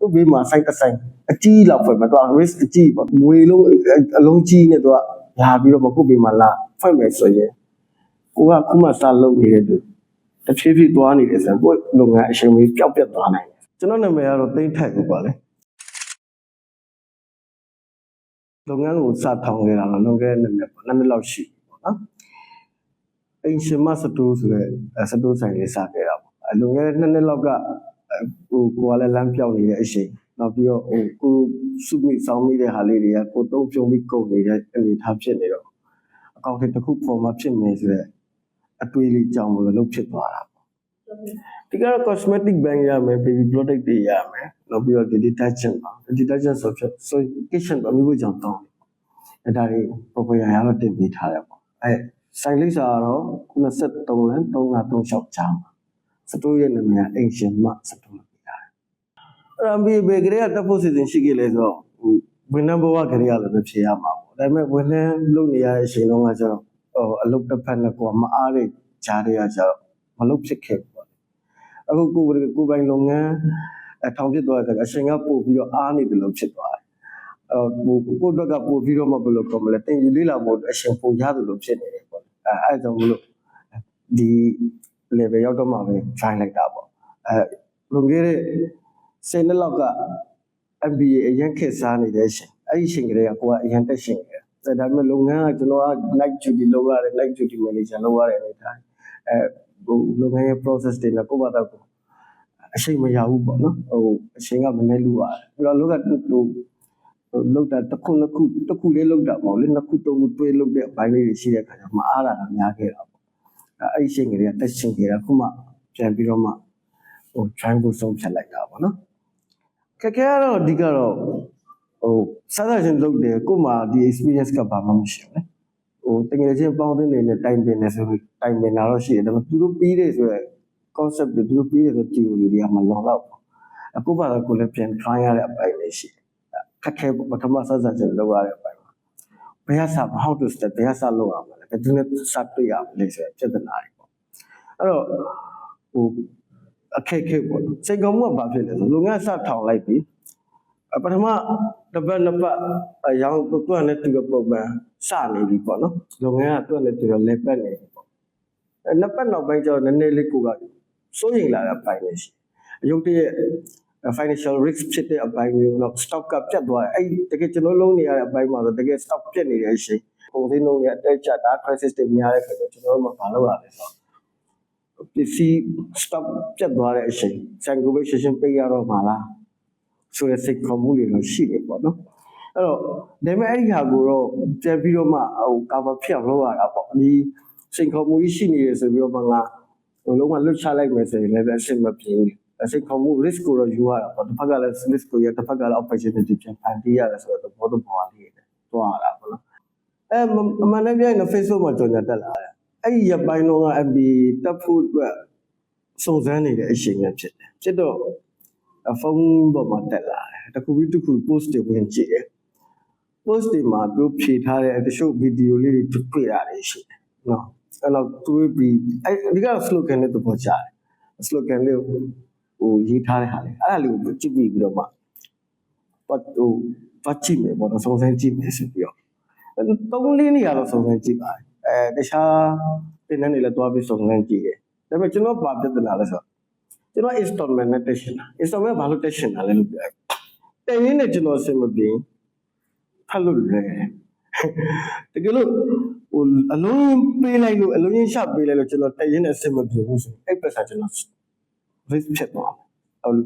ကိုဘေးမှာ site တစ် site အကြီးလောက်ဖွင့်မှာတော့ risk အကြီးပေါ့ငွေလုံးအလုံးကြီးနဲ့တော့လာပြီးတော့ကိုဘေးမှာလာဖွင့်မယ်ဆိုရင်ကိုကခုမှစလုပ်နေတဲ့သူတစ်ဖြည်းဖြည်းသွားနေတယ်ဆိုတော့ကိုလုပ်ငန်းအချိန်ကြီးပျောက်ပြတ်သွားနိုင်တယ်ကျွန်တော်နာမည်ကတော့သိမ့်ထိုက်ကိုပါလေလုပ်ငန်းကိုစထောင်ခဲ့တာတော့လွန်ခဲ့တဲ့နှစ်နှစ်ပေါ့နှစ်နှစ်လောက်ရှိပြီပေါ့နော်အင်ရှင်မစတူဆိုတဲ့အဲစတူဆိုင်လေးစခဲ့တာပေါ့အဲလွန်ခဲ့တဲ့နှစ်နှစ်လောက်ကအဲ ဟိုကိုကလည်းလမ်းပြောင်းနေတဲ့အချိန်နောက်ပြီးတော့ဟိုကိုစုမိစောင်းမိတဲ့ဟာလေးတွေကကိုတုံးပြုံပြီးကုန်နေတဲ့အနေအထားဖြစ်နေတော့အကောင့်တစ်ခုပေါ်မှာဖြစ်နေဆိုတဲ့အတွေးလေးကြောင့်မလို့လုပ်ဖြစ်သွားတာပေါ့ဒီကတော့ cosmetic bank ရမယ် baby product တွေရမယ်နောက်ပြီးတော့ဒီ detergent ပါ detergent ဆိုဖြစ်ဆို kitchen ပါမျိုးကြောင့်တောင်းတယ်အဲဒါတွေပေါ်ပေါ်ရရတော့တင်ပေးထားတယ်ပေါ့အဲဆိုင်လိပ်စာကတော့23လမ်း3536ချာမှာ စတိုးရဲ့နာမည်အင်ရှင်မစတိုးလို့ပြရတယ်အဲ့တော့ဘေဘေကလေးကတက်ဖို့စီစဉ်ရှိခဲ့လေဆိုတော့ဟိုဝန်ထမ်းဘဝကလေးကလည်းဖြေရမှာပေါ့ဒါပေမဲ့ဝန်ထမ်းလုပ်နေရတဲ့အချိန်လုံးကကျတော့ဟိုအလုပ်တစ်ဖက်နဲ့ကိုယ်ကမအားတဲ့ဂျားတွေကကျတော့မလုပ်ဖြစ်ခဲ့ဘူးပေါ့အခုကိုယ်ကိုယ်ပိုင်လုပ်ငန်းအထောင်ဖြစ်သွားတဲ့အခါကျအချိန်ကပို့ပြီးတော့အားနေတယ်လို့ဖြစ်သွားတယ်အော်ကိုကိုအတွက်ကပို့ပြီးတော့မဘယ်လိုကောမလဲတင်ယူလေးလာဖို့အချိန်ပိုရတယ်လို့ဖြစ်နေတယ်ပေါ့အဲအဲကြောင့်မလို့ဒီ level ရောက်တော့မှပဲ try လိုက်တာပေါ့အဲလွန်ခဲ့တဲ့10နှစ်လောက်က MBA အရင်ခေတ်စားနေတဲ့အချိန်အဲ့ဒီအချိန်ကလေးကကိုကအရင်တက်ရှင်နေတယ်ဒါပေမဲ့လုပ်ငန်းကကျွန်တော်က night duty လုပ်ရတယ် night duty manager လုပ်ရတဲ့အနေထားအဲဟိုလုပ်ငန်းရဲ့ process တွေနဲ့ကိုယ့်ဘာသာကိုအချိန်မရဘူးပေါ့နော်ဟိုအချိန်ကမနေလို့ရတယ်ပြီးတော့လောကဟိုလောက်တာတစ်ခုနှစ်ခုတစ်ခုလေးလောက်တာမဟုတ်လေနှစ်ခုသုံးခုတွဲလောက်တဲ့အပိုင်းလေးတွေရှိတဲ့အခါကျမအားတာကများခဲ့တာပေါ့ အဲအဲ့ဒီအချိန်ကလေးကတက်ရှင်ခဲ့တာခုမှပြန်ပြီးတော့မှဟို try ဖို့ဆုံးဖြတ်လိုက်တာပေါ့နော်ခက်ခဲကတော့အဓိကတော့ဟိုစားစားချင်းလုပ်တယ်ကို့မှာဒီ experience ကဘာမှမရှိဘူးလေဟိုတကယ်ချင်းပေါင်းတင်နေတဲ့တိုင်ပင်နေဆိုပြီးတိုင်ပင်တာတော့ရှိတယ်ဒါပေမဲ့သူတို့ပြီးတယ်ဆိုတော့ concept တွေသူတို့ပြီးတယ်ဆို theory တွေကမလုံလောက်ဘူးအခုပါတော့ကိုလည်းပြန် try ရတဲ့အပိုင်းလေးရှိတယ်ခက်ခဲပထမစားစားချင်းလုပ်ရတဲ့အပိုင်းမှာ ဘယ်ဟာစ how to step ဘယ်ဟာစလုပ်ရမလဲဘယ်သူနဲ့စတွေ့ရမလဲဆိုတဲ့ပြဿနာတွေပေါ့အဲ့တော့ဟိုအခက်ခဲပေါ့နော်စိတ်ကောင်းမှုကဘာဖြစ်လဲဆိုလုပ်ငန်းစထောင်လိုက်ပြီအပထမတစ်ပတ်နှစ်ပတ်အရောင်းသူကလည်းသူကပုံမှန်စနေပြီပေါ့နော်လုပ်ငန်းကသူကလည်းသူကလည်းပတ်နေပြီပေါ့အဲနှစ်ပတ်နောက်ပိုင်းကျတော့နည်းနည်းလေးကိုကစိုးရိမ်လာတဲ့အပိုင်းလေးရှိအယုတ်တရဲ့ financial risk ဖြစ်တဲ့အပိုင်းမျိုးတော့ stock ကပြတ်သွားတယ်အဲ့တကယ်ကျွန်တော်လုံးနေရတဲ့အပိုင်းမှာဆိုတကယ် stock ပြတ်နေတဲ့အချိန်ပုံစံလုံးတွေအတက်ချတာ crisis တွေများတဲ့ခါကျကျွန်တော်တို့မလုပ်ရလဲဆိုတော့ပစ္စည်း stock ပြတ်သွားတဲ့အချိန် segregation ပေးရတော့မှာလားဆိုတဲ့စိတ်ခေါ်မှုတွေတော့ရှိတယ်ပေါ့နော်အဲ့တော့ဒါပေမဲ့အဲ့ဒီဟာကိုတော့ပြန်ပြီးတော့မှဟို cover ဖြစ်အောင်လုပ်ရတာပေါ့ဒီစိတ်ခေါ်မှုကြီးရှိနေတယ်ဆိုပြီးတော့မှငါဟိုလုံးဝလွတ်ချလိုက်မယ်ဆိုရင်လည်းအဆင်မပြေဘူးအ စိတ်ခေါ်မှု risk ကိုတော့ယူရတာပေါ့တစ်ဖက်ကလည်း risk ကိုရတစ်ဖက်ကလည်း opportunity ပြန်ဖန်တီးရတယ်ဆိုတော့ဘောတော့ဘောလေးတွေတွားရတာပေါ့နော်အဲအမှန်တကယ်နဲ့ Facebook မှာကြော်ညာတက်လာတယ်အဲ့ဒီရပိုင်းတော့က MB တက်ဖို့အတွက်စုံစမ်းနေတဲ့အချိန်ပဲဖြစ်တယ်ဖြစ်တော့ဖုန်းပေါ်မှာတက်လာတယ်တခုပြီးတခု post တွေဝင်ကြည့်တယ် post တွေမှာသူဖြည့်ထားတဲ့တချို့ဗီဒီယိုလေးတွေတွေ့ရတယ်ရှိတယ်နော်အဲ့တော့သူပြီးအဲ့ဒီက slogan နဲ့သဘောကျတယ် slogan လေးကို ဟိုရေးထားတဲ့ဟာလေအဲ့ဒါလေးကိုကြည့်ပြီးပြီးတော့မှပတ်ဟိုပတ်ကြည့်မယ်ပေါ့နော်စုံစမ်းကြည့်မယ်ဆိုပြီးတော့သုံးလေးနေရာတော့စုံစမ်းကြည့်ပါတယ်အဲတခြားတင်းနဲ့လည်းတွားပြီးစုံစမ်းကြည့်တယ်ဒါပေမဲ့ကျွန်တော်ဘာပြဿနာလဲဆိုတော့ကျွန်တော် installment နဲ့တက်ရှင်တာ installment ဘာလို့တက်ရှင်တာလဲလို့ပြောတယ်ရင်းနဲ့ကျွန်တော်အဆင်မပြေဖတ်လို့လဲတကယ်လို့ဟိုအလုံးပေးလိုက်လို့အလုံးရင်းရှပေးလိုက်လို့ကျွန်တော်တရင်နဲ့အဆင်မပြေဘူးဆိုအဲ့ပတ်စာကျွန်တော် risk ဖြစ်သွားမယ်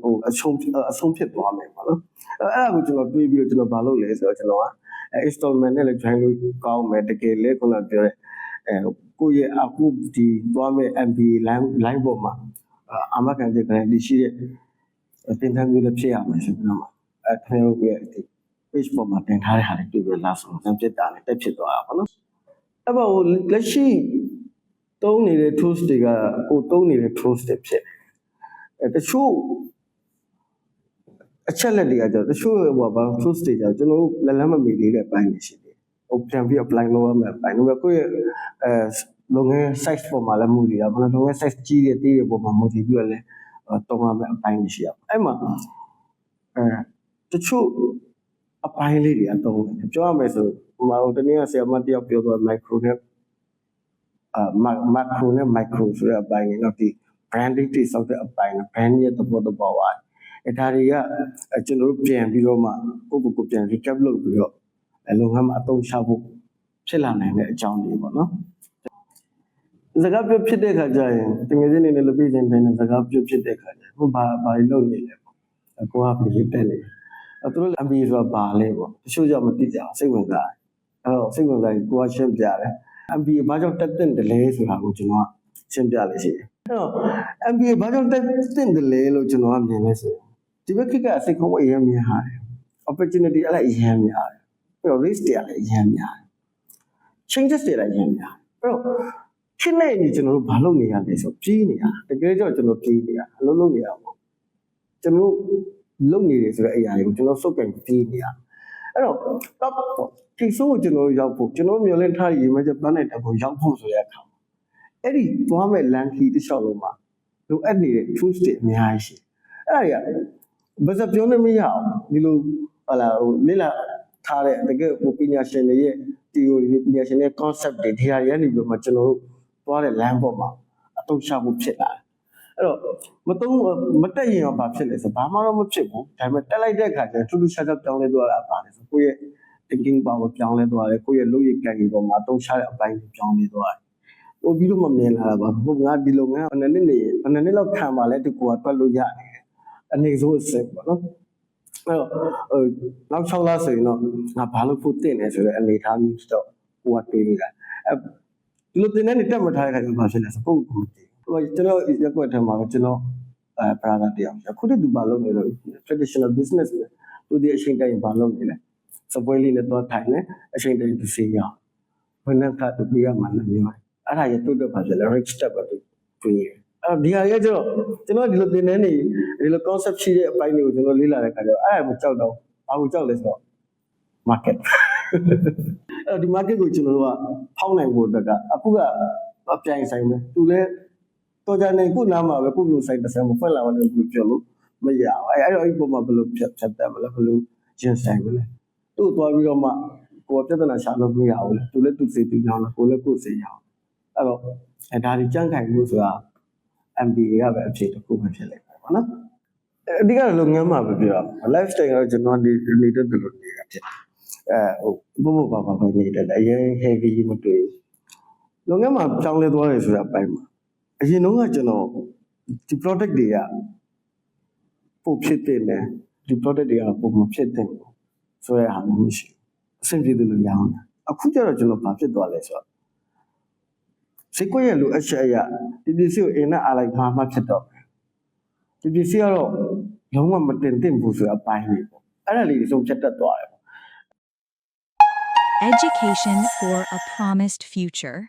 ဟိုအဆုံးအဆုံးဖြစ်သွားမယ်ပေါ့နော်အဲ့ဒါကိုကျွန်တော်တွေးပြီးတော့ကျွန်တော်မလုပ်လဲဆိုတော့ကျွန်တော်က installment နဲ့လည်း join လို့ကောင်းမယ်တကယ်လေခုနပြောတဲ့အဲကိုယ့်ရဲ့အခုဒီသွားမဲ့ MB line line ပေါ်မှာအာမခံတဲ့ guarantee ရှိတဲ့တင်တန်းမျိုးလည်းဖြစ်ရမယ်ဆိုပြီးတော့အဲခင်ဗျားတို့ရဲ့ page ပေါ်မှာတင်ထားတဲ့ဟာတွေတွေ့ပြီးလာဆုံးစံပြစ်တာလည်းတက်ဖြစ်သွားတာပေါ့နော်အဲ့ပါဟိုလက်ရှိတုံးနေတဲ့ tools တွေကဟိုတုံးနေတဲ့ tools တွေဖြစ်တယ် အဲတချို့အချက်လက်တွေကကျတော့တချို့ဟိုဘာ tools တွေကျတော့ကျွန်တော်တို့လက်လန်းမမီသေးတဲ့အပိုင်းတွေရှိတယ်ဟိုပြန်ပြီး apply လုပ်ရမယ်အပိုင်းတော့ကိုယ့်ရဲ့အဲလုပ်ငန်း size ပေါ်မှာလည်းမူတည်တာဘာလို့လုပ်ငန်း size ကြီးတဲ့တေးတွေပေါ်မှာမူတည်ပြီးတော့လည်းတုံးရမယ်အပိုင်းတွေရှိရအဲ့မှာအဲတချို့အပိုင်းလေးတွေအတော့ပြောရမယ်ဆိုဟိုမှာဟိုတနေ့ကဆရာမတယောက်ပြောသွား micro နဲ့အာ macro နဲ့ micro ဆိုတဲ့အပိုင်းတွေတော့ဒီ branding တိစောက်တဲ့အပိုင်းနဲ့ brand ရဲ့သဘောတဘာဝအဲဒါတွေကအဲကျွန်တော်တို့ပြန်ပြီးတော့မှကိုယ့်ကိုယ်ကိုယ်ပြန် recap လုပ်ပြီးတော့အဲလုပ်ငန်းမှာအသုံးချဖို့ဖြစ်လာနိုင်တဲ့အကြောင်းတွေပေါ့နော်စကားပြောဖြစ်တဲ့ခါကျရင်တကယ်ချင်းနေနဲ့လူပြည့်ချင်းတိုင်းနဲ့စကားပြောဖြစ်တဲ့ခါကျဟိုဘာဘာလုပ်နေလဲပေါ့အကောကပြည်တက်နေအဲသူတို့လည်း MBA ဆိုတာဘာလဲပေါ့တချို့ကြောင့်မသိကြအောင်စိတ်ဝင်စားတယ်အဲတော့စိတ်ဝင်စားရင်ကိုကရှင်းပြတယ် MBA ဘာကြောင့်တက်တဲ့တယ်လဲဆိုတာကိုကျွန်တော်ကရှင်းပြလေးရှိတယ် အဲတော့ MBA ဘာကြောင့်တက်တဲ့တယ်လဲလို့ကျွန်တော်ကမြင်လဲဆိုရင်ဒီဘက်ခေတ်ကအစိတ်ကုန်းအရင်မြင်ဟာတယ် opportunity အဲ့လိုက်အရင်များတယ်ပြီးတော့ risk တွေလည်းအရင်များတယ် changes တွေလည်းအရင်များတယ်အဲ့တော့ဖြစ်နေနေကျွန်တော်တို့ဘာလုပ်နေရလဲဆိုပြေးနေတာတကယ်ကြောင့်ကျွန်တော်ပြေးနေတာအလုံးလုံးနေရပေါ့ကျွန်တော်လုပ်နေတယ်ဆိုတဲ့အရာတွေကိုကျွန်တော်စုပ်ကန်ပြေးနေတာအဲ့တော့ top ပေါ့ဒီဆိုးကိုကျွန်တော်တို့ရောက်ဖို့ကျွန်တော်မျှော်လင့်ထားရည်မှချက်ပန်းတဲ့တက်ကိုရောက်ဖို့ဆိုတဲ့အခါမှာ အဲ့ဒီသွားမဲ့ land key တစ်လျှောက်လုံးမှာလိုအပ်နေတဲ့ tools တွေအများကြီးရှိတယ်အဲ့ဒါတွေကဘာသာပြောနေမရအောင်ဒီလိုဟလာဟိုလေ့လာထားတဲ့တကယ်ဟိုပညာရှင်တွေရဲ့ theory တွေပညာရှင်တွေရဲ့ concept တွေဒီဟာတွေကနေပြီးတော့မှကျွန်တော်တို့သွားတဲ့ land ပေါ်မှာအတုချမှုဖြစ်လာတယ်အဲ့တော့မတုံးမတက်ရင်ရောဘာဖြစ်လဲဆိုဘာမှတော့မဖြစ်ဘူးဒါပေမဲ့တက်လိုက်တဲ့အခါကျရင်ထူးထူးခြားခြားပြောင်းလဲသွားတာပါတယ်ဆိုကိုယ့်ရဲ့ thinking power ပြောင်းလဲသွားတယ်ကိုယ့်ရဲ့လုပ်ရည်ကံကြီးပေါ်မှာအတုချတဲ့အပိုင်းကိုပြောင်းလဲသွားတယ် ပို့ပြီးတော့မမြင်လာတာပါဟုတ်ငါဒီလုပ်ငန်းဘယ်နှစ်နှစ်နေဘယ်နှစ်နှစ်လောက်ခံပါလဲဒီကိုကတွက်လို့ရတယ်အနေဆုံးအစ်စ်ပေါ့နော်အဲ့တော့ဟိုနောက်6လဆိုရင်တော့ငါဘာလို့ဖို့တင်နေဆိုတဲ့အနေအထားမျိုးတော့ဟိုကတွေးနေတာအဲဒီလိုတင်တဲ့နေတက်မထားတဲ့ခါကျတော့ဘာဖြစ်လဲဆိုပုတ်ကိုတည်ဟိုကျွန်တော်ရက်ွက်ထဲမှာပဲကျွန်တော်အဲ brother တယောက်အခုတည်းသူဘာလုပ်နေလို့ traditional business ပဲသူဒီအချိန်တိုင်းဘာလုပ်နေလဲစပွဲလေးနဲ့တော့ထိုင်နေအချိန်တိုင်းသူစီရအောင်ဘယ်နဲ့ကတူပြရမှာလဲမျိုး အဲ့ဒါရတူတော့ဘာဖြစ်လဲ rich step ပဲတွေ့ရအဲ့ဒီဟာရကျတော့ကျွန်တော်ဒီလိုတင်တဲ့နေဒီလို concept ရှိတဲ့အပိုင်းတွေကိုကျွန်တော်လေ့လာတဲ့ခါကျတော့အဲ့ဒါမကြောက်တော့ဘာကိုကြောက်လဲဆိုတော့ market အဲ့တော့ဒီ market ကိုကျွန်တော်တို့ကဖောက်နိုင်ဖို့အတွက်ကအခုကအပြိုင်ဆိုင်ပဲသူလည်းတော်ကြနေခုနားမှာပဲကိုမျိုးဆိုင်တစ်ဆိုင်မဖွင့်လာဘူးလို့ပြောလို့မရဘူးအဲ့အဲ့တော့အဲ့ဒီပုံမှာဘယ်လိုဖြတ်ဖြတ်တယ်မလဲဘယ်လိုရင်ဆိုင်မလဲသူ့သွားပြီးတော့မှကိုယ်ပြဿနာရှာလို့မရဘူးလေသူလည်းသူ့စိတ်သူကြောင်းလားကိုယ်လည်းကိုယ်စိတ်ကြောင်း အဲ့တော့အဲ့ဒါဒီကြန့်ခိုင်မှုဆိုတာ MBA ကပဲအဖြစ်တစ်ခုပဲဖြစ်လိုက်ပါဘောနော်အဓိကလုပ်ငန်းမှာပဲပြောရ lifestyle ကတော့ကျွန်တော်ဒီနေတဲ့သူလို့နေတာဖြစ်တယ်အဲဟိုဘဘဘာဘာပဲနေတယ်အရင် heavy မတွေ့ဘူးလုပ်ငန်းမှာကြောင်းလဲသွားတယ်ဆိုတဲ့အပိုင်းမှာအရင်တော့ကကျွန်တော်ဒီ product တွေကပို့ဖြစ်တဲ့နဲ့ဒီ product တွေကပို့မဖြစ်တဲ့ဘူးဆိုတဲ့ဟာမျိုးမရှိဘူးအဆင်ပြေတယ်လို့ရအောင်အခုကျတော့ကျွန်တော်ဘာဖြစ်သွားလဲဆိုတော့ စိတ်ကိုရလို့အချက်အရဒီပစ္စည်းကိုအင်းနဲ့အားလိုက်မှာမှဖြစ်တော့ဒီပစ္စည်းကတော့လုံးဝမတင်သင့်ဘူးဆိုတဲ့အပိုင်းလေးပေါ့အဲ့ဒါလေးတွေဆုံးဖြတ်တတ်သွားတယ် Education for a promised future.